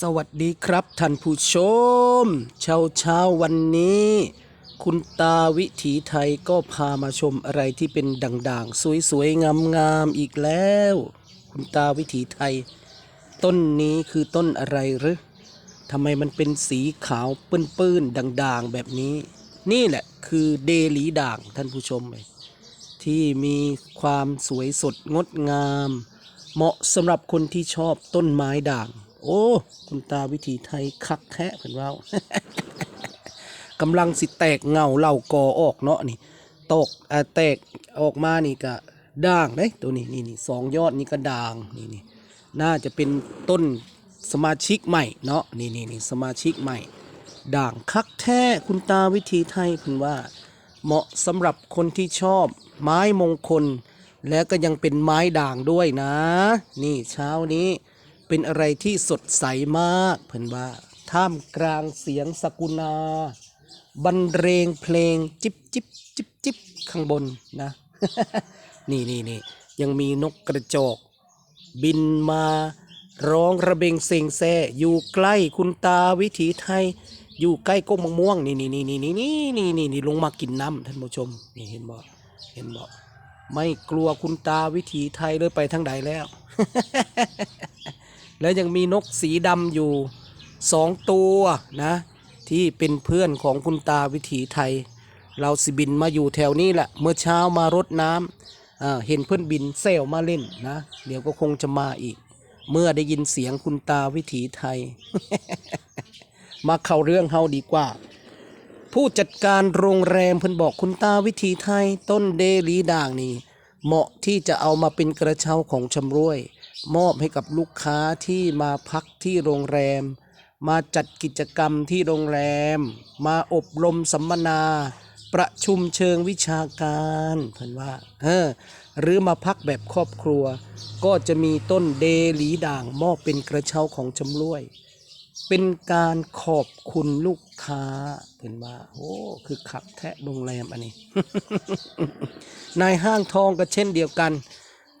สวัสดีครับท่านผู้ชม เช้าเช้าวันนี้ คุณตาวิถีไทยก็พามาชมอะไรที่เป็นด่างๆ สวยๆ งามๆ อีกแล้ว คุณตาวิถีไทย ต้นนี้คือต้นอะไรหรือทำไมมันเป็นสีขาวปื้นๆ ด่างๆ แบบนี้ นี่แหละคือเดลีด่างท่านผู้ชมเลยที่มีความสวยสดงดงาม เหมาะสำหรับคนที่ชอบต้นไม้ด่าง โอ้ คุณตาวิถีไทยคักแท้เพิ่นเว้ากำลังสิแตกเงาเหล่ากอออกเนาะนี่ ตกอ่าแตกออกมานี่ก็ด่างเด้ตัวนี้นี่นี่สองยอดนี่ก็ด่างนี่นี่น่าจะเป็นต้นสมาชิกใหม่เนาะนี่นี่นี่สมาชิกใหม่ ด่างคักแท้คุณตาวิถีไทยเพิ่นว่า เหมาะสำหรับคนที่ชอบไม้มงคล และก็ยังเป็นไม้ด่างด้วยนะ นี่เช้านี้ เป็นอะไรที่สดใสมากเพิ่นว่า ท่ามกลางเสียงสกุณาบรรเลงเพลงจิบจิบจิบจิบข้างบนนะ นี่นี่นี่ยังมีนกกระจอกบินมาร้องระเบงเซ็งแซ่อยู่ใกล้คุณตาวิถีไทย อยู่ใกล้ก้มมะม่วงนี่นี่นี่นี่นี่นี่นี่นี่นี่ลงมากินน้ำท่านผู้ชมนี่เห็นบ่เห็นบ่ไม่กลัวคุณตาวิถีไทยเลยไปทางใดแล้ว แล้วยังมีนกสีดำอยู่สองตัวนะ ที่เป็นเพื่อนของคุณตาวิถีไทย เราสิบินมาอยู่แถวนี้แหละ เมื่อเช้ามารดน้ำเห็นเพื่อนบินเซลมาเล่นนะ เดี๋ยวก็คงจะมาอีก เมื่อได้ยินเสียงคุณตาวิถีไทย มาเข้าเรื่องเฮาดีกว่า ผู้จัดการโรงแรมเพิ่นบอกคุณตาวิถีไทย ต้นเดลีด่างนี่เหมาะที่จะเอามาเป็นกระเช้าของชำร่วย มอบให้กับลูกค้าที่มาพักที่โรงแรม มาจัดกิจกรรมที่โรงแรม มาอบรมสัมมนา ประชุมเชิงวิชาการเพิ่นว่าเออหรือมาพักแบบครอบครัว ก็จะมีต้นเดลีด่างมอบเป็นกระเช้าของชำร่วย เป็นการขอบคุณลูกค้าเห็นว่าโอ้คือขับแทะโรงแรมอันนี้ นายห้างทองก็เช่นเดียวกัน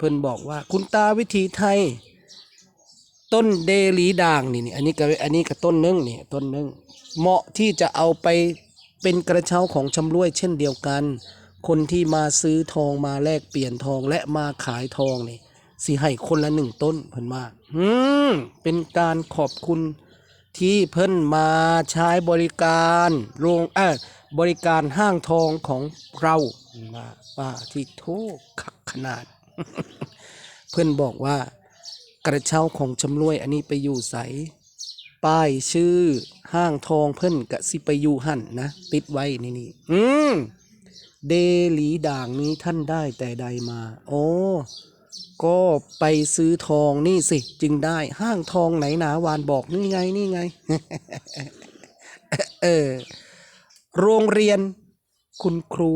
พิ่นบอกว่า คุณตาวิถีไทย ต้นเดลีด่างนี่นี่อันนี้ก็อันนี้ก็ต้นนึงนี่ต้นนึงเหมาะที่จะเอาไปเป็นกระเช้าของชำร่วยเช่นเดียวกัน คนที่มาซื้อทองมาแลกเปลี่ยนทองและมาขายทองนี่สิให้คนละหนึ่งต้นเพิ่นมาอืมเป็นการขอบคุณที่เพิ่นมาใช้บริการโรงเออบริการห้างทองของเราว่าว่าที่โทษคักขนาด เพิ่อนบอกว่ากระเช้าของชำรวยอันนี้ไปอยู่ใสป้ายชื่อห้างทองเพิ่อนกะสิไปอยู่หั่นนะ ติดไว้นี่นี่อืมเดลีด่างนี้ท่านได้แต่ใดมา โอ้ก็ไปซื้อทองนี่สิ จึงได้ห้างทองไหนหนาวานบอกนี่ไงนี่ไง เออ โรงเรียน คุณครู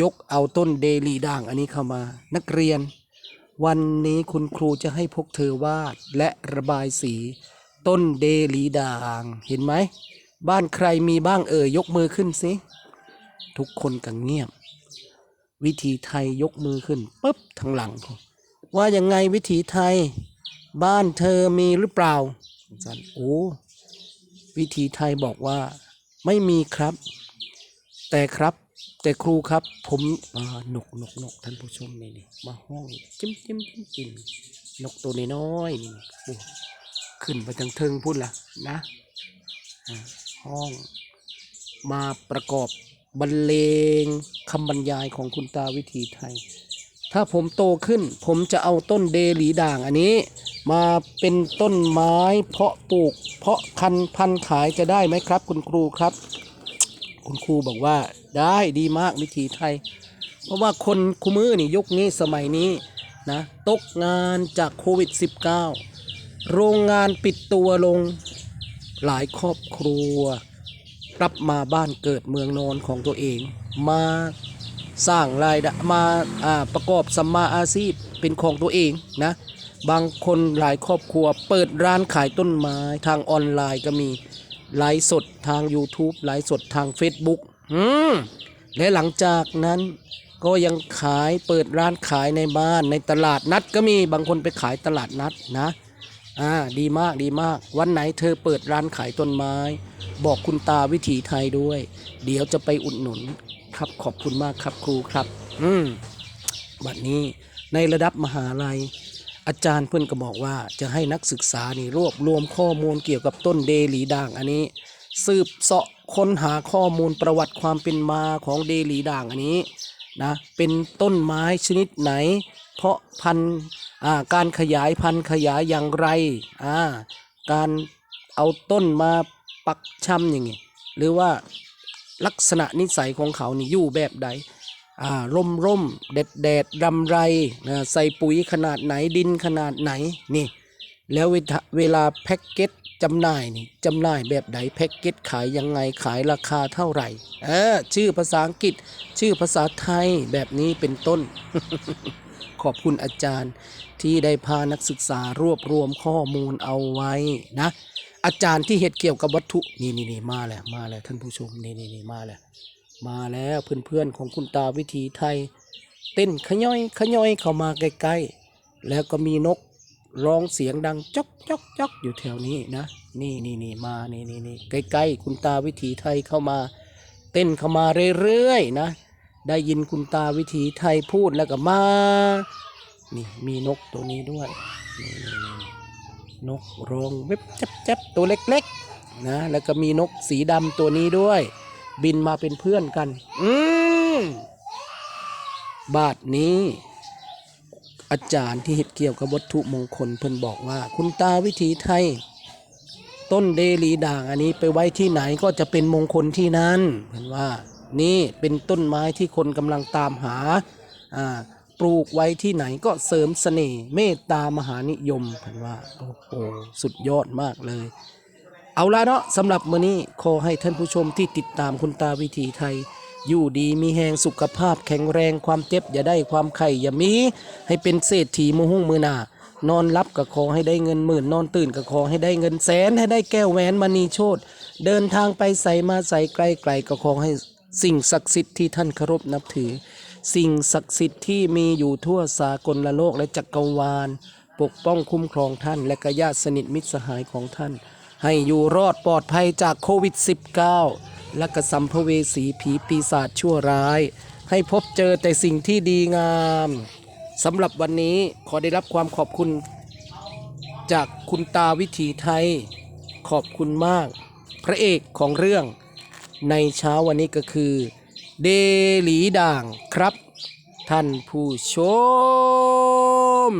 ยกเอาต้นเดลีด่างอันนี้เข้ามา นักเรียน วันนี้คุณครูจะให้พวกเธอวาดและระบายสี ต้นเดลีด่าง เห็นไหม บ้านใครมีบ้างเอ่ยยกมือขึ้นสิ ทุกคนกันเงียบ วิธีไทยยกมือขึ้นปุ๊บทางหลัง ว่ายังไงวิถีไทย บ้านเธอมีหรือเปล่าสันโอ้วิถีไทยบอกว่า ไม่มีครับ แต่ครับ แต่ครูครับ ผมนกนกนกท่านผู้ชมนี่นี่มาห้องจิ้มจิ้มจิ้มจิ้มนกตัวน้อยนี่ขึ้นไปทางเทิงพุ่นละนะห้องมาประกอบบรรเลงคำบรรยายของคุณตาวิถีไทย ถ้าผมโตขึ้น ผมจะเอาต้นเดหลีด่างอันนี้ มาเป็นต้นไม้เพาะปลูก เพาะคันพันขายจะได้ไหมครับ คุณครูครับ คุณครูบอกว่าได้ดีมากวิถีไทย เพราะว่าคนคุมือนี่ยุคนี้สมัยนี้นะตกงานจากโควิด -19 โรงงานปิดตัวลงหลายครอบครัวกลับมาบ้านเกิดเมืองนอนของตัวเอง มาสร้างรายได้มาอ่าประกอบสัมมาอาชีพเป็นของตัวเองนะบางคนหลายครอบครัวเปิดร้านขายต้นไม้ทางออนไลน์ก็มี ไลฟ์สดทาง YouTube ไลฟ์สดทาง Facebook อืมและหลังจากนั้นก็ยังขายเปิดร้านขายในบ้านในตลาดนัดก็มีบางคนไปขายตลาดนัดนะอ่าดีมากดีมาก วันไหนเธอเปิดร้านขายต้นไม้ บอกคุณตาวิถีไทยด้วย เดี๋ยวจะไปอุดหนุนครับขอบคุณมากครับครูครับ อืมบัดนี้ในระดับมหาลัย อาจารย์เพื่อนก็บอกว่าจะให้นักศึกษานี่รวบรวมข้อมูลเกี่ยวกับต้นเดหลีด่างอันนี้ สืบเสาะค้นหาข้อมูลประวัติความเป็นมาของเดหลีด่างอันนี้นะเป็นต้นไม้ชนิดไหน เพาะพันธุ์การขยายพันธุ์ขยายอย่างไรการเอาต้นมาปักชำอย่างงี้หรือว่าลักษณะนิสัยของเขานี่อยู่แบบใด ร่มร่มแดดแดดดำไรนะใส่ปุ๋ยขนาดไหนดินขนาดไหนนี่ แล้วเวลาเวลาแพ็กเกจจำหน่ายนี่จำหน่ายแบบไหนแพ็กเกจขายยังไงขายราคาเท่าไหร่เออชื่อภาษาอังกฤษ ชื่อภาษาไทยแบบนี้เป็นต้น ขอบคุณอาจารย์ที่ได้พานักศึกษารวบรวมข้อมูลเอาไว้นะ อาจารย์ที่เหตุเกี่ยวกับวัตถุนี่นี่นี่มาแล้วมาแล้วท่านผู้ชมนี่นี่นี่มาแล้ว มาแล้วเพื่อนๆของคุณตาวิถีไทย เต้นขย่อยขย่อยเข้ามาใกล้ๆ แล้วก็มีนกร้องเสียงดังจอกจอกจอกอยู่แถวนี้นะ นี่นี่นี่มานี่นี่นี่ใกล้ๆ คุณตาวิถีไทยเข้ามา เต้นเข้ามาเรื่อยๆนะ ได้ยินคุณตาวิถีไทยพูดแล้วก็มา นี่มีนกตัวนี้ด้วยนนนี่นกร้องเว็บจับจับตัวเล็กๆนะแล้วก็มีนกสีดำตัวนี้ด้วย บินมาเป็นเพื่อนกัน อืมบาทนี้ อาจารย์ที่เห็ดเกี่ยวกับวัตถุมงคลเพิ่นบอกว่า คุณตาวิถีไทย ต้นเดลีด่างอันนี้ไปไว้ที่ไหนก็จะเป็นมงคลที่นั้นเพิ่นว่า นี่เป็นต้นไม้ที่คนกำลังตามหาอ่าปลูกไว้ที่ไหนก็เสริมเสน่ห์เมตตามหานิยมเพิ่นว่าโอ้โหสุดยอดมากเลย เอาละเนาะสำหรับมื้อนี้ขอให้ท่านผู้ชมที่ติดตามคุณตาวิถีไทย อยู่ดีมีแหงสุขภาพแข็งแรงความเจ็บอย่าได้ความไข่อย่ามี ให้เป็นเศรษฐีมือหุ้งมือหนานอนรับก็ขอให้ได้เงินหมื่นนอนตื่นก็ขอให้ได้เงินแสนให้ได้แก้วแหวนมณีโชตเดินทางไปใส่มาใส่ไกลไกลก็ขอให้สิ่งศักดิ์สิทธิ์ที่ท่านเคารพนับถือ สิ่งศักดิ์สิทธิ์ที่มีอยู่ทั่วสากลละโลกและจักรวาล ปกป้องคุ้มครองท่านและก็ญาติสนิทมิตรสหายของท่าน ให้อยู่รอดปลอดภัยจากโควิด -19 และก็สัมภเวสีผีปีศาจชั่วร้าย ให้พบเจอแต่สิ่งที่ดีงามสำหรับวันนี้ขอได้รับความขอบคุณ จากคุณตาวิถีไทย ขอบคุณมาก พระเอกของเรื่อง ในเช้าวันนี้ก็คือ เดหลีด่างครับ ท่านผู้ชม